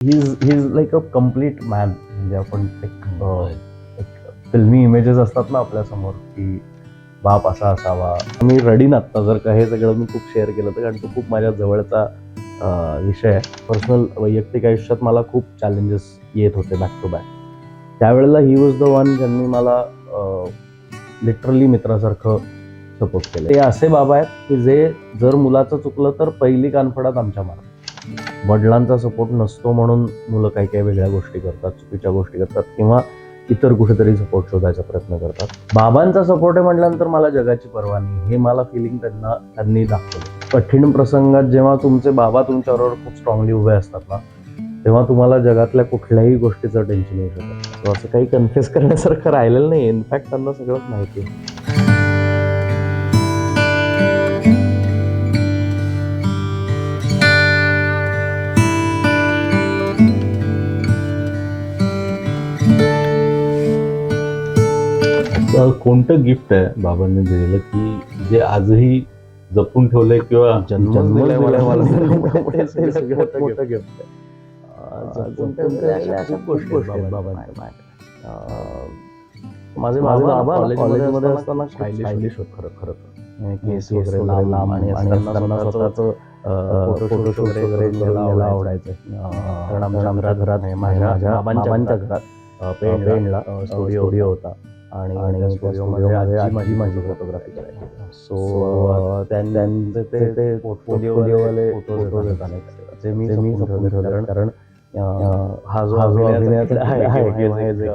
He is like a complete man म्हणजे आपण एक फिल्मी इमेजेस असतात ना आपल्यासमोर की बाप असा असावा. मी रडीन आत्ता. जर का हे सगळं मी खूप शेअर केलं तर कारण तो खूप माझ्या जवळचा विषय आहे. पर्सनल वैयक्तिक आयुष्यात मला खूप चॅलेंजेस येत होते बॅक टू बॅक त्यावेळेला ही वॉज द वन ज्यांनी मला लिटरली मित्रासारखं सपोर्ट केलं. ते असे बाबा आहेत की जे जर मुलाचं चुकलं तर पहिली कानफडात आमच्या मारतात वडिलांचा सपोर्ट नसतो म्हणून मुलं काही काही वेगळ्या गोष्टी करतात चुकीच्या गोष्टी करतात किंवा इतर कुठेतरी सपोर्ट शोधायचा प्रयत्न करतात. बाबांचा सपोर्ट आहे म्हटल्यानंतर मला जगाची पर्वा नाही हे मला फिलिंग त्यांना त्यांनी दाखवलं. कठीण प्रसंगात जेव्हा तुमचे बाबा तुमच्याबरोबर खूप स्ट्रॉंगली उभे असतात ना तेव्हा तुम्हाला जगातल्या कुठल्याही गोष्टीचं टेन्शन येऊ शकतं असं काही कन्फ्युज करण्यासारखं राहिलेलं नाही इनफॅक्ट त्यांना सगळंच माहिती आहे. असं कोणतं गिफ्ट आहे बाबांनी दिलेलं? की जे आजही जपून ठेवलंय किंवा माझे बाबा कॉलेजमध्ये असताना स्टायलिश होत. खरं खरं तर. केस वगैरे लांब लांब आणि असताना स्वतःचं फोटोशूट वगैरे करायला आवडायचं. अं, कारण आमच्या घरात माझ्या बाबांच्या घरात अं, पेणला स्टुडिओ होता. आणि स्टुडिओमध्ये माझी माझी फोटोग्राफी करायची. सो त्यांचे ते पोर्टफोलिओवाले फोटोज मी मी जपून ठेवले कारण हा जो अभिनयाचा आहे जे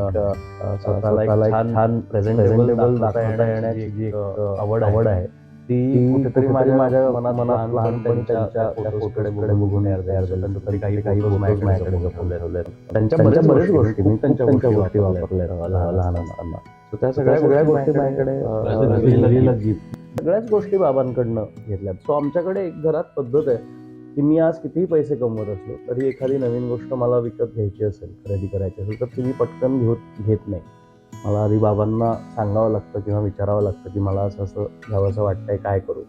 स्वतःला छान प्रेझेंटेबल दाखवता येण्याची जी एक आवड आवड आहे. ती कुठेतरी माझ्या माझ्या मनात मनात लहानपणी त्यांच्या फोटोकडे बघून तयार तयार झालं नंतर तरी काही काही माझ्याकडे जपून त्यांच्या बऱ्याच बऱ्याच गोष्टी मी त्यांच्या गोष्टी वापरल्या लहान असताना त्या सगळ्या सगळ्या गोष्टी माझ्याकडे. सगळ्याच गोष्टी बाबांकडनं घेतल्यात सो आमच्याकडे एक घरात पद्धत आहे की मी आज कितीही पैसे कमवत असलो तरी एखादी नवीन गोष्ट मला विकत घ्यायची असेल खरेदी करायची असेल तर ती मी पटकन घेत घेत नाही. मला आधी बाबांना सांगावं लागतं किंवा विचारावं लागतं की मला असं असं घ्यावंसं वाटतंय काय करू?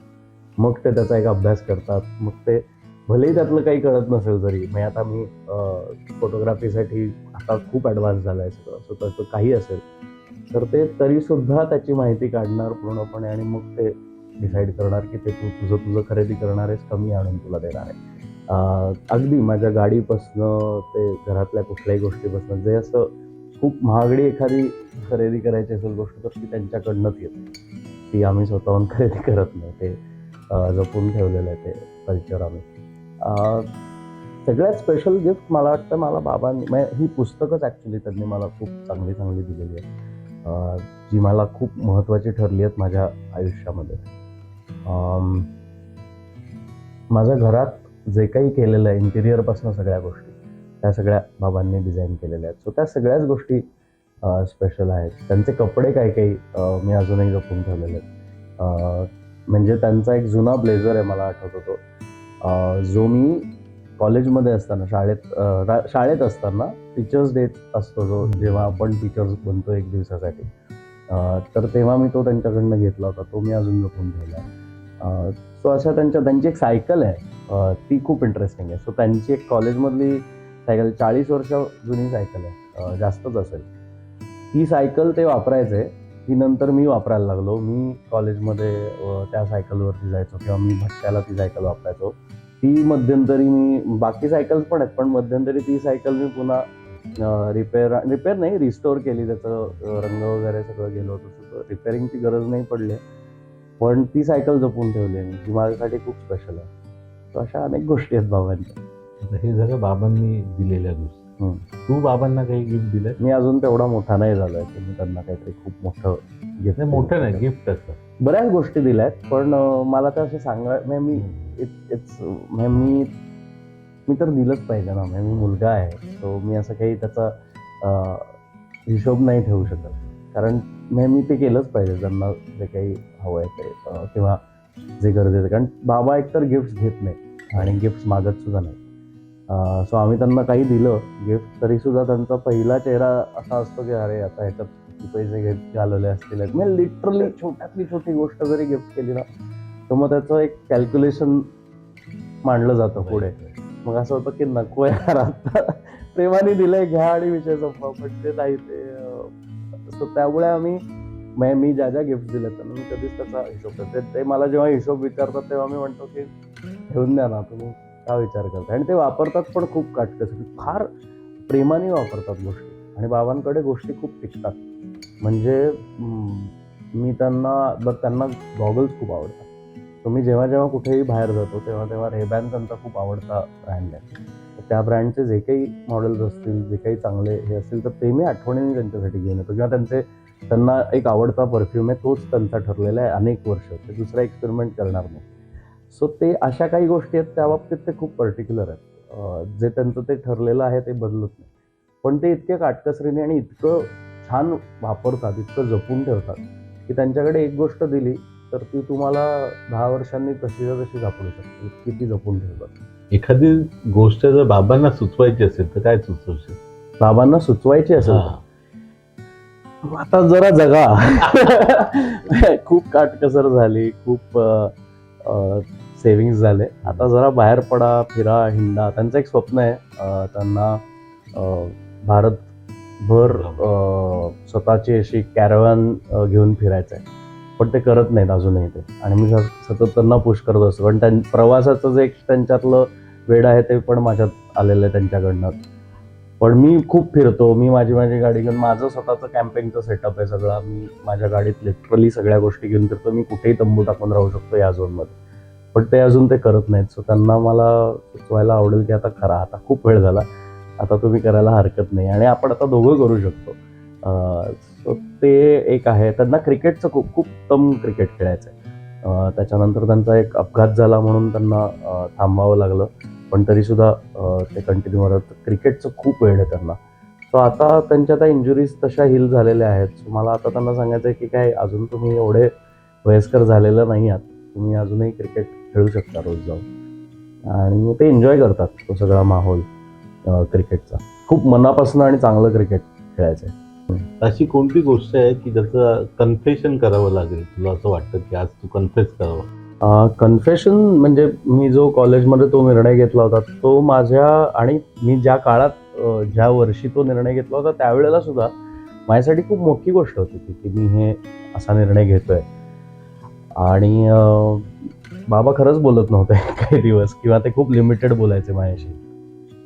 मग ते त्याचा एक अभ्यास करतात. मग ते भलेही त्यातलं काही कळत नसेल तरी म्हणजे आता मी फोटोग्राफीसाठी आता खूप ॲडव्हान्स झाला आहे सगळं. सो त्याचं काही असेल. तर ते तरी सुद्धा त्याची माहिती काढणार पूर्णपणे आणि मग ते डिसाईड करणार की ते तू तुझं तुझं खरेदी करणार आहेस कमी आणून तुला देणार आहे. अगदी माझ्या गाडीपासनं ते घरातल्या कुठल्याही गोष्टीपासनं जे असं खूप महागडी एखादी खरेदी करायची असेल गोष्ट तर ती त्यांच्याकडनंच येते. ती आम्ही स्वतःहून खरेदी करत नाही. ते जपून ठेवलेलं आहे ते कल्चर आम्ही. सगळ्यात स्पेशल गिफ्ट मला वाटतं मला बाबांनी ही पुस्तकच ॲक्च्युली त्यांनी मला खूप चांगली चांगली दिलेली आहे जी मला खूप महत्त्वाची ठरली आहेत माझ्या आयुष्यामध्ये. माझ्या घरात जे काही केलेलं आहे इंटिरियरपासून सगळ्या गोष्टी त्या सगळ्या बाबांनी डिझाईन केलेल्या आहेत. सो त्या सगळ्याच गोष्टी स्पेशल आहेत. त्यांचे कपडे काही काही मी अजूनही जपून ठेवलेले आहेत. म्हणजे त्यांचा एक जुना ब्लेझर आहे मला आठवतो तो जो मी कॉलेजमध्ये असताना शाळेत शाळेत असताना टीचर्स डे असतो जो जेव्हा आपण टीचर्स बनतो एक दिवसासाठी. तर तेव्हा मी तो त्यांच्याकडनं घेतला होता तो मी अजून जपून ठेवला आहे. सो अशा त्यांच्या त्यांची एक सायकल आहे. ती खूप इंटरेस्टिंग आहे. सो त्यांची एक कॉलेजमधली सायकल चाळीस वर्ष जुनी सायकल आहे. जास्तच असेल. ती सायकल ते वापरायचे ती नंतर मी वापरायला लागलो. मी कॉलेजमध्ये त्या सायकलवरती जायचो किंवा मी भट्ट्याला ती सायकल वापरायचो. ती मध्यंतरी मी बाकी सायकल्स पण आहेत पण मध्यंतरी ती सायकल मी पुन्हा रिपेअर रिपेअर नाही रिस्टोर केली. त्याचं रंग वगैरे सगळं गेलं होतं रिपेअरिंगची गरज नाही पडली. आहे. पण ती सायकल जपून ठेवली आहे मी जी माझ्यासाठी खूप स्पेशल आहे. So अशा अनेक गोष्टी आहेत बाबांच्या. हे झालं बाबांनी दिलेल्या गोष्टी. तू बाबांना काही गिफ्ट दिलंय? मी अजून तेवढा मोठा नाही झालोय की मी त्यांना काहीतरी खूप मोठं नाही मोठं नाही गिफ्ट असतं बऱ्याच गोष्टी दिल्या आहेत पण मला तर असं सांगा मी इट्स म्हणजे इट्स मी मी तर दिलंच पाहिजे ना म्हणजे मी मुलगा आहे सो मी असं काही त्याचा हिशोब नाही ठेवू शकत. कारण म्हणजे मी ते केलंच पाहिजे त्यांना जे काही हवं आहे ते किंवा जे गरजेचं आहे. कारण बाबा एकतर गिफ्ट घेत नाही आणि गिफ्ट मागत सुद्धा नाही सो आम्ही त्यांना काही दिलं गिफ्ट तरी सुद्धा त्यांचा पहिला चेहरा असा असतो की अरे आता ह्याच्यात किती पैसे घेत घालवले असतील. म्हणजे लिटरली छोट्यातली छोटी गोष्ट जरी गिफ्ट केली ना तर मग त्याचं एक कॅल्क्युलेशन मांडलं जातं पुढे. मग असं होतं की नको यार आता. प्रेमाने दिलंय घ्या आणि विषय संपवा पण ते नाही ते त्यामुळे आम्ही म्हणजे मी ज्या ज्या गिफ्ट दिले त्यांना मी कधीच त्याचा हिशोब करते ते मला जेव्हा हिशोब विचारतात तेव्हा मी म्हणतो की ठेवून द्या ना तुम्ही का विचार करता आणि ते वापरतात पण खूप काटकसरी. फार प्रेमाने वापरतात गोष्टी. आणि बाबांकडे गोष्टी खूप टिकतात. म्हणजे मी त्यांना बरं त्यांना गॉगल्स खूप आवडतात. तर मी जेव्हा जेव्हा कुठेही बाहेर जातो तेव्हा तेव्हा रेबॅन त्यांचा खूप आवडता ब्रँड आहे. त्या ब्रँडचे जे काही मॉडेल्स असतील जे काही चांगले हे असतील तर ते मी आठवणीने त्यांच्यासाठी घेऊन येतो. किंवा त्यांचे त्यांना एक आवडता परफ्यूम आहे तोच त्यांचा ठरलेला आहे अनेक वर्ष. ते दुसरा एक्सपेरिमेंट करणार नाही. सो ते अशा काही गोष्टी आहेत त्या बाबतीत ते खूप पर्टिक्युलर आहेत. जे त्यांचं ते ठरलेलं आहे ते बदलत नाही. पण ते इतक्या काटकसरीने आणि इतकं छान वापरतात इतकं जपून ठेवतात की त्यांच्याकडे एक गोष्ट दिली तर ती तुम्हाला दहा वर्षांनी तशीच्या तशी सापडू शकते. इतकी ती जपून ठेवतात? एखादी गोष्ट जर बाबांना सुचवायची असेल तर काय सुचवशील? बाबांना सुचवायची असेल. तर? आता जरा जगा. खूप काटकसर झाली खूप सेव्हिंग्ज झाले. आता जरा बाहेर पडा फिरा हिंडा. त्यांचं एक स्वप्न आहे त्यांना भारतभर स्वतःची अशी कॅरव्हॅन घेऊन फिरायचं आहे पण ते करत नाहीत अजूनही ते. आणि मी सतत त्यांना पुश करत असतो. पण त्यां प्रवासाचं जे एक त्यांच्यातलं वेळ आहे ते पण माझ्यात आलेलं आहे त्यांच्याकडनं. पण मी खूप फिरतो. मी माझी माझी गाडी घेऊन माझं स्वतःचं कॅम्पिंगचं सेटअप आहे सगळा. मी माझ्या गाडीत लिटरली सगळ्या गोष्टी घेऊन फिरतो. मी कुठेही तंबू टाकून राहू शकतो या झोनमध्ये पण ते अजून ते करत नाहीत. सो त्यांना मला सुचवायला आवडेल की आता खरा. आता खूप वेळ झाला. आता तुम्ही करायला हरकत नाही. आणि आपण आता दोघं करू शकतो. सो ते एक आहे. त्यांना क्रिकेटचं खूप खूप उत्तम क्रिकेट खेळायचं आहे त्याच्यानंतर त्यांचा एक अपघात झाला म्हणून त्यांना थांबावं लागलं. पण तरीसुद्धा ते कंटिन्यू करत. क्रिकेटचं खूप वेळ आहे त्यांना. सो आता त्यांच्या त्या इंजुरीज तशा हिल झालेल्या आहेत. सो मला आता त्यांना सांगायचं आहे की काय अजून तुम्ही एवढे वयस्कर झालेलं नाही आहात. तुम्ही अजूनही क्रिकेट खेळू शकता रोज जाऊन. आणि ते एन्जॉय करतात तो सगळा माहोल क्रिकेटचा. खूप मनापासून आणि चांगलं क्रिकेट खेळायचं आहे अशी कोणती गोष्ट आहे की ज्याचं कन्फेशन करावं लागेल? तुला असं वाटतं की आज तू कन्फेस करावं? कन्फेशन म्हणजे मी जो कॉलेजमध्ये तो निर्णय घेतला होता तो माझ्या आणि मी ज्या काळात ज्या वर्षी तो निर्णय घेतला होता त्यावेळेला सुद्धा माझ्यासाठी खूप मोठी गोष्ट होती ती की मी हे असा निर्णय घेतोय. आणि बाबा खरंच बोलत नव्हते काही दिवस किंवा ते खूप लिमिटेड बोलायचे माझ्याशी.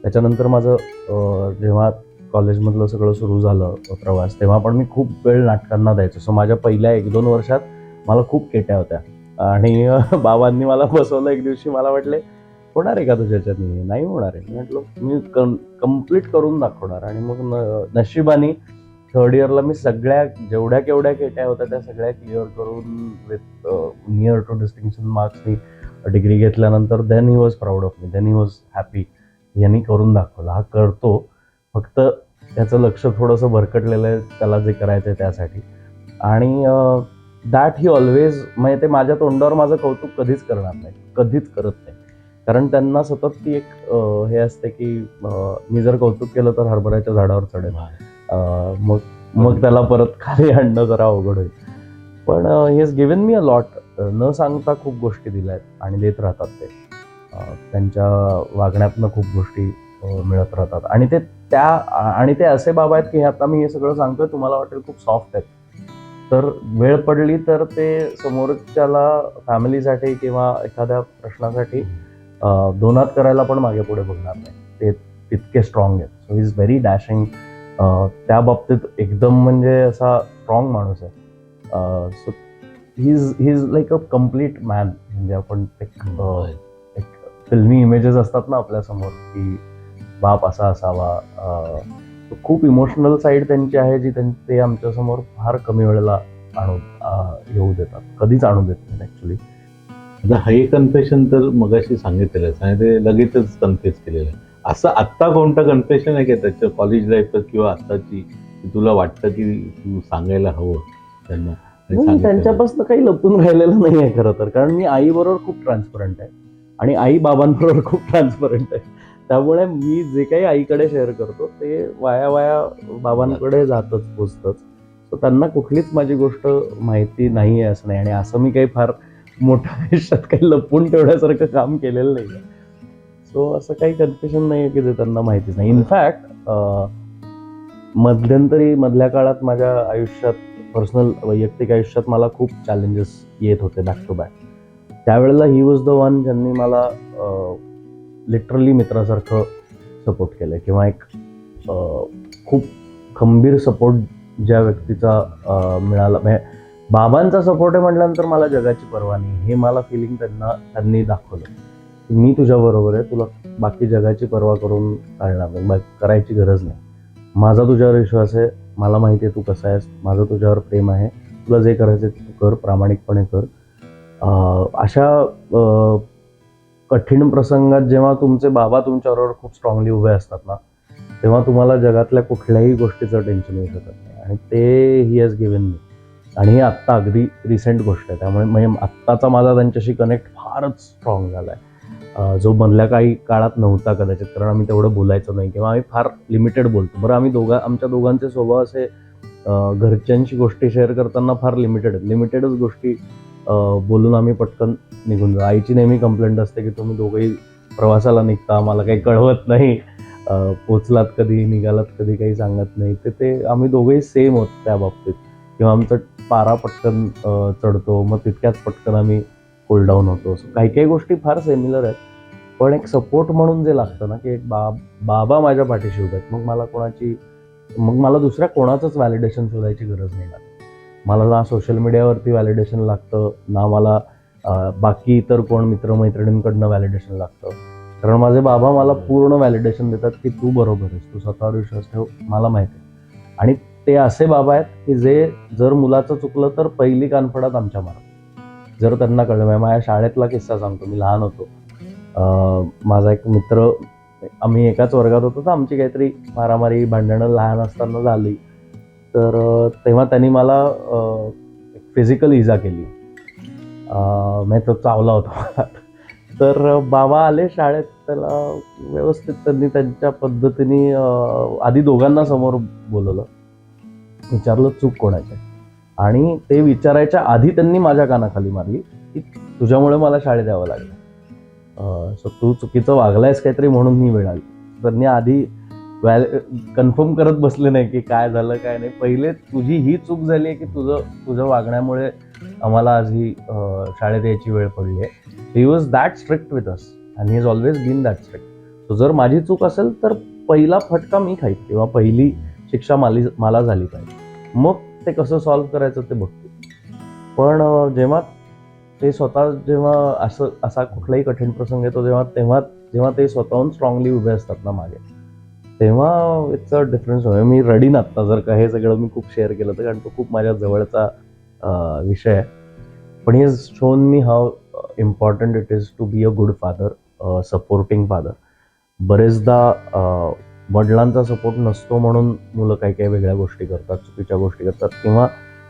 त्याच्यानंतर माझं जेव्हा कॉलेजमधलं सगळं सुरू झालं प्रवास तेव्हा पण मी खूप वेळ नाटकांना द्यायचो. सो माझ्या पहिल्या एक दोन वर्षात मला खूप केट्या होत्या. आणि बाबांनी मला बसवलं एक दिवशी मला वाटले होणार आहे का तुझ्याच्यातनी नाही होणार आहे. म्हटलं मी कंप्लीट करून दाखवणार. आणि मग न- नशिबाने थर्ड इयरला मी सगळ्या जेवढ्या केवढ्या केट्या होत्या त्या सगळ्या क्लिअर करून with near to distinction marks me degree घेतल्यानंतर then he was proud of me then he was happy यांनी करून दाखवला. हा करतो. फक्त त्याचं लक्ष थोडंसं भरकटलेलं आहे त्याला जे करायचं आहे त्यासाठी. आणि दॅट ही ऑलवेज म्हणजे ते माझ्या तोंडावर माझं कौतुक कधीच करणार नाही कधीच करत नाही. कारण त्यांना सतत ती एक हे असते की मी जर कौतुक केलं तर हरभऱ्याच्या झाडावर चढेल मग मग त्याला परत खाली आणणं जरा अवघड होईल. पण he has given me a lot न सांगता खूप गोष्टी दिल्या आहेत आणि देत राहतात ते. त्यांच्या वागण्यातनं खूप गोष्टी मिळत राहतात. आणि ते त्या आणि ते असे बाबा आहेत की आता मी हे सगळं सांगतोय तुम्हाला वाटेल खूप सॉफ्ट आहेत. तर वेळ पडली तर ते समोरच्याला फॅमिलीसाठी किंवा एखाद्या प्रश्नासाठी दोनात करायला पण मागे पुढे बघणार नाही. ते तितके स्ट्रॉंग आहेत. सो इज व्हेरी डॅशिंग त्या बाबतीत एकदम म्हणजे असा स्ट्रॉंग माणूस आहे. So he is he is like a complete man म्हणजे आपण एक फिल्मी इमेजेस असतात ना आपल्यासमोर की बाप असा असावा. खूप इमोशनल साईड त्यांची आहे जी त्यां- ते आमच्यासमोर फार कमी वेळेला आणून येऊ देतात. कधीच आणू देत नाहीत ऍक्च्युली आता हे कन्फेशन तर मगाशी सांगितलेलं आणि ते लगेचच कन्फेस केलेलं आहे. असं आत्ता कोणतं कन्फेशन आहे का त्याच्या कॉलेज लाईफ किंवा आत्ताची तुला वाटतं की तू सांगायला हवं त्यांना? नाही, त्यांच्यापासून काही लपून राहिलेलं नाही आहे खरं तर. कारण मी आई बरोबर खूप ट्रान्सपरंट आहे. आणि आई बाबांबरोबर खूप ट्रान्सपरंट आहे. त्यामुळे मी जे काही आईकडे शेअर करतो ते वाया वाया बाबांकडे जातच पोचतच. तर त्यांना कुठलीच माझी गोष्ट माहिती नाही आहे असं नाही. आणि असं मी काही फार मोठ्या आयुष्यात काही लपून ठेवण्यासारखं काम केलेलं नाही सो असं काही कन्फ्युजन नाही आहे की जे त्यांना माहितीच नाही. इनफॅक्ट मध्यंतरी मधल्या काळात माझ्या आयुष्यात पर्सनल वैयक्तिक आयुष्यात मला खूप चॅलेंजेस येत होते बॅक टू बॅक त्यावेळेला ही वॉज द वन ज्यांनी मला लिटरली मित्रासारखं सपोर्ट केलं आहे किंवा एक खूप खंबीर सपोर्ट ज्या व्यक्तीचा मिळाला म्हणजे बाबांचा सपोर्ट आहे म्हटल्यानंतर मला जगाची पर्वा नाही. हे मला फिलिंग त्यांना त्यांनी दाखवलं. की मी तुझ्याबरोबर आहे तुला बाकी जगाची पर्वा करून चालणार नाही करायची गरज नाही. माझा तुझ्यावर विश्वास आहे मला माहिती आहे तू कसा आहेस माझं तुझ्यावर प्रेम आहे तुला जे करायचं ते तू कर प्रामाणिकपणे कर. अशा कठीण प्रसंगात जेव्हा तुमचे बाबा तुमच्याबरोबर खूप स्ट्रॉंगली उभे असतात ना तेव्हा तुम्हाला जगातल्या कुठल्याही गोष्टीचं टेन्शन येऊ शकत नाही. आणि ते ही हॅज गिव्हन मी आणि ही आत्ता अगदी रिसेंट गोष्ट आहे. त्यामुळे म्हणजे आत्ताचा माझा त्यांच्याशी कनेक्ट फारच स्ट्रॉंग झाला आहे जो मधल्या काही काळात नव्हता कदाचित. कारण आम्ही तेवढं बोलायचं नाही किंवा आम्ही फार लिमिटेड बोलतो. बरं आम्ही दोघा आमच्या दोघांचे स्वभाव असे घरच्यांची घरच्यांशी गोष्टी शेअर करताना फार लिमिटेड लिमिटेडच गोष्टी बोलून आम्ही पटकन निघून जाऊ. आईची नेहमी कंप्लेंट असते की तुम्ही दोघंही प्रवासाला निघता मला काही कळवत नाही. पोचलात कधी निघालात कधी काही सांगत नाही. तर ते आम्ही दोघंही सेम होत त्या बाबतीत. किंवा आमचं पारा पटकन चढतो मग तितक्याच पटकन आम्ही कूल डाऊन होतो. काही काही गोष्टी फार सिमिलर आहेत. पण एक सपोर्ट म्हणून जे लागतं ना की एक बाब बाबा माझ्या पाठीशी उभे आहेत. मग मला कोणाची मग मला दुसऱ्या कोणाचंच व्हॅलिडेशन शोधायची गरज नाही लागत. मला ना सोशल मीडियावरती व्हॅलिडेशन लागतं. ना मला बाकी इतर कोण मित्रमैत्रिणींकडनं व्हॅलिडेशन लागतं. कारण माझे बाबा मला पूर्ण व्हॅलिडेशन देतात की तू बरोबर आहेस तू स्वतःवर विश्वास ठेव मला माहिती आहे. आणि ते असे बाबा आहेत की जे जर मुलाचं चुकलं तर पहिली कानफडात आमच्या मारा जर त्यांना कळलं म्हणजे माझ्या शाळेतला किस्सा सांगतो मी लहान होतो. माझा एक मित्र आम्ही एकाच वर्गात होतो तर आमची काहीतरी मारामारी भांडणं लहान असताना झाली. तर तेव्हा त्यांनी मला फिजिकल इजा केली. मी म्हणजे तो चावला होता तर बाबा आले शाळेत त्याला व्यवस्थित त्यांनी त्यांच्या पद्धतीने आधी दोघांना समोर बोलवलं. विचारलं चूक कोणाची आणि ते विचारायच्या आधी त्यांनी माझ्या कानाखाली मारली की तुझ्यामुळे मला शाळेत यावं लागलं. सो तू चुकीचं वागलायस काहीतरी म्हणून मी वेळ आली त्यांनी आधी व्हॅल कन्फर्म करत बसले नाही की काय झालं काय नाही. पहिले तुझी ही चूक झाली आहे की तुझं तुझं वागण्यामुळे आम्हाला आज ही शाळेत यायची वेळ पडली आहे. He was that strict with us and he is always been that strict so जर माझी चूक असेल तर पहिला फटका मी खाईन किंवा पहिली शिक्षा माली मला झाली पाहिजे. मग ते कसं सॉल्व्ह करायचं ते बघते. पण जेव्हा ते स्वतः जेव्हा असं असा कुठलाही कठीण प्रसंग येतो जेव्हा तेव्हा जेव्हा ते स्वतःहून स्ट्रॉंगली उभे असतात ना मागे तेव्हा इट्स अ डिफरन्स मी रडीन आत्ता जर का हे सगळं मी खूप शेअर केलं तर कारण तो खूप माझ्या जवळचा विषय आहे. पण हे shown me how important it is to be a good father supporting father बरेचदा वडिलांचा सपोर्ट नसतो म्हणून मुलं काही काही वेगळ्या गोष्टी करतात चुकीच्या गोष्टी करतात किंवा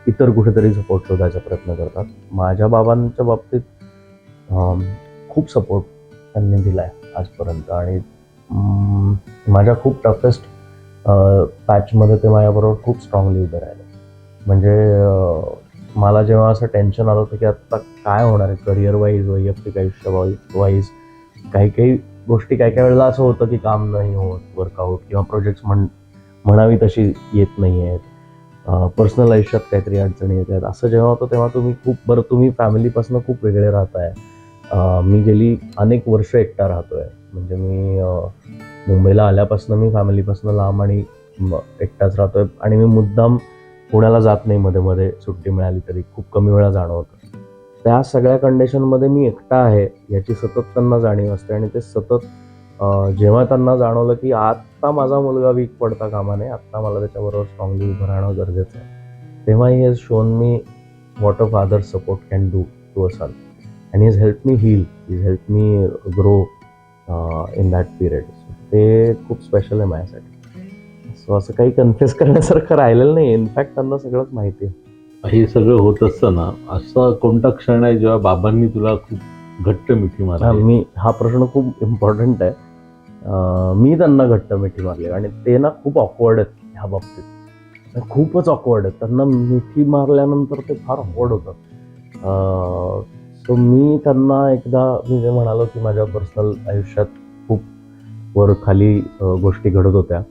इतर कुठेतरी सपोर्ट शोधायचा प्रयत्न करतात. माझ्या बाबांच्या बाबतीत खूप सपोर्ट त्यांनी दिला आहे आजपर्यंत. आणि माझ्या खूप टफेस्ट पॅचमध्ये ते माझ्याबरोबर खूप स्ट्रॉंगली उभे राहिले. म्हणजे मला जेव्हा असं टेन्शन आलं होतं की आत्ता काय होणार आहे करिअर वाईज वैयक्तिक आयुष्य वाईज काही काही गोष्टी काही काही वेळेला असं होतं की काम नाही होत वर्कआउट किंवा प्रोजेक्ट्स म्हण म्हणावी तशी येत नाही आहेत. पर्सनल आयुष्यात काहीतरी अडचणी येत आहेत. असं जेव्हा होतं तेव्हा तुम्ही खूप बरं तुम्ही फॅमिलीपासून खूप वेगळे राहताय. मी गेली अनेक वर्ष एकटा राहतोय. म्हणजे मी मुंबईला आल्यापासून मी फॅमिलीपासून लांब आणि एकटाच राहतोय. आणि मी मुद्दाम पुण्याला जात नाही मध्ये मध्ये. सुट्टी मिळाली तरी खूप कमी वेळा जाणं होतं त्या सगळ्या कंडिशनमध्ये मी एकटा आहे याची सतत त्यांना जाणीव असते. आणि ते सतत जेव्हा त्यांना जाणवलं की आत्ता माझा मुलगा वीक पडता कामा नये आत्ता मला त्याच्याबरोबर स्ट्रॉंगली उभं राहणं गरजेचं आहे तेव्हा he has shown me what a father support can do to a son and is help me heal is help me grow in that period ते खूप स्पेशल आहे माझ्यासाठी. सो असं काही कन्फ्युज करण्यासारखं राहिलेलं नाही इनफॅक्ट त्यांना सगळंच माहिती आहे. हे सगळं होत असताना असा कोणता क्षण आहे जेव्हा बाबांनी तुला खूप घट्ट मिठी मारली? मी हा प्रश्न खूप इम्पॉर्टंट आहे. मी त्यांना घट्ट मिठी मारली आणि ते ना खूप ऑकवर्ड आहेत ह्या बाबतीत. खूपच ऑकवर्ड आहेत. त्यांना मिठी मारल्यानंतर ते फार ऑकवर्ड होतं सो मी त्यांना एकदा मी जे म्हणालो की माझ्या पर्सनल आयुष्यात वर खाली गोष्टी घडत होत्या.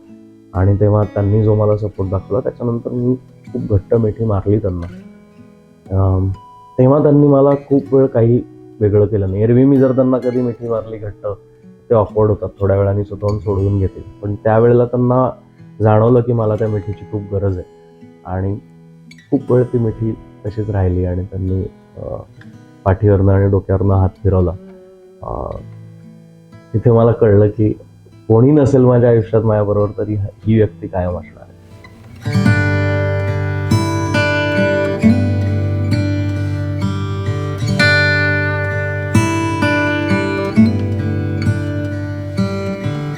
आणि तेव्हा त्यांनी जो मला सपोर्ट दाखवला त्याच्यानंतर मी खूप घट्ट मिठी मारली त्यांना. तेव्हा त्यांनी मला खूप वेळ काही वेगळं केलं नाही. एरवी मी जर त्यांना कधी मिठी मारली घट्ट ते ऑफवर्ड होतात. थोड्या वेळाने स्वतःहून सोडून घेतील. पण त्यावेळेला त्यांना जाणवलं की मला त्या मिठीची खूप गरज आहे. आणि खूप वेळ ती मिठी तशीच राहिली आणि त्यांनी पाठीवरनं आणि डोक्यावरनं हात फिरवला. तिथे मला कळलं की कोणी नसेल माझ्या आयुष्यात माझ्याबरोबर तरी ही व्यक्ती कायम असणार.